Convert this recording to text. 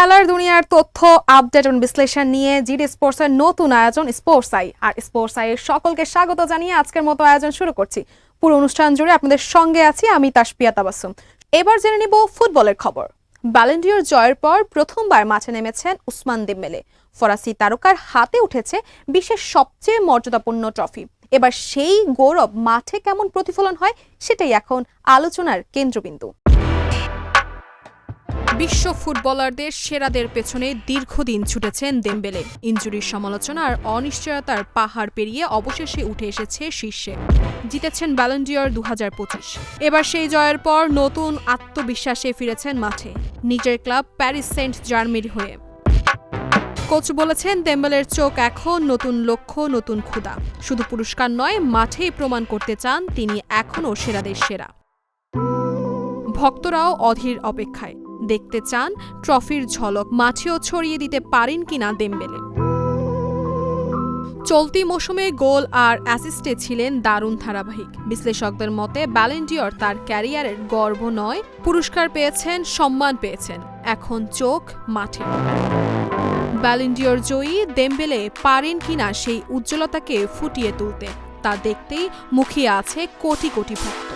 খেলার দুনিয়ার তথ্য, আপডেট এবং বিশ্লেষণ নিয়ে জিডি স্পোর্টসের নতুন আয়োজন sports I R sports I এর সকলকে স্বাগত জানিয়ে আজকের মতো আয়োজন শুরু করছি। পুরো অনুষ্ঠান জুড়ে আপনাদের সঙ্গে আছি আমি তাসপিয়া তাবাসুম। এবার জেনে নিব ফুটবলের খবর। ব্যালেন্ডিয়র জয়ের পর প্রথমবার মাঠে নেমেছেন উসমান দেম্বেলে। ফরাসি তারকার হাতে উঠেছে বিশ্বের সবচেয়ে মর্যাদাপূর্ণ ট্রফি। এবার সেই গৌরব মাঠে কেমন প্রতিফলন হয়, সেটাই এখন আলোচনার কেন্দ্রবিন্দু। বিশ্ব ফুটবলারদের সেরাদের পেছনে দীর্ঘদিন ছুটেছেন দেম্বেলে। ইঞ্জুরির সমালোচনা আর অনিশ্চয়তার পাহাড় পেরিয়ে অবশেষে উঠে এসেছে শীর্ষে। জিতেছেন ব্যালেন্ডিয়র দু এবার সেই জয়ের পর নতুন আত্মবিশ্বাসে ফিরেছেন মাঠে। নিজের ক্লাব প্যারিস সেন্ট জার্মির হয়ে। কোচ বলেছেন, দেম্বেলের চোখ এখন নতুন লক্ষ্য, নতুন ক্ষুধা। শুধু পুরস্কার নয়, মাঠেই প্রমাণ করতে চান তিনি এখনও সেরাদের সেরা। ভক্তরাও অধীর অপেক্ষায়। দেখতে চান ট্রফির ঝলক, মাঠেও ছড়িয়ে দিতে পারেন কিনা দেম্বেলে। চলতি মৌসুমে গোল আর অ্যাসিস্টে ছিলেন দারুণ ধারাবাহিক। বিশ্লেষকদের মতে ব্যালেন্ডিয়র তার ক্যারিয়ারের গর্ব নয়, পুরস্কার পেয়েছেন, সম্মান পেয়েছেন। এখন চোখ মাঠে। ব্যালেন্ডিয়র জয়ী দেম্বেলে পারেন কিনা সেই উজ্জ্বলতাকে ফুটিয়ে তুলতে, তা দেখতেই মুখিয়ে আছে কোটি কোটি ভক্ত।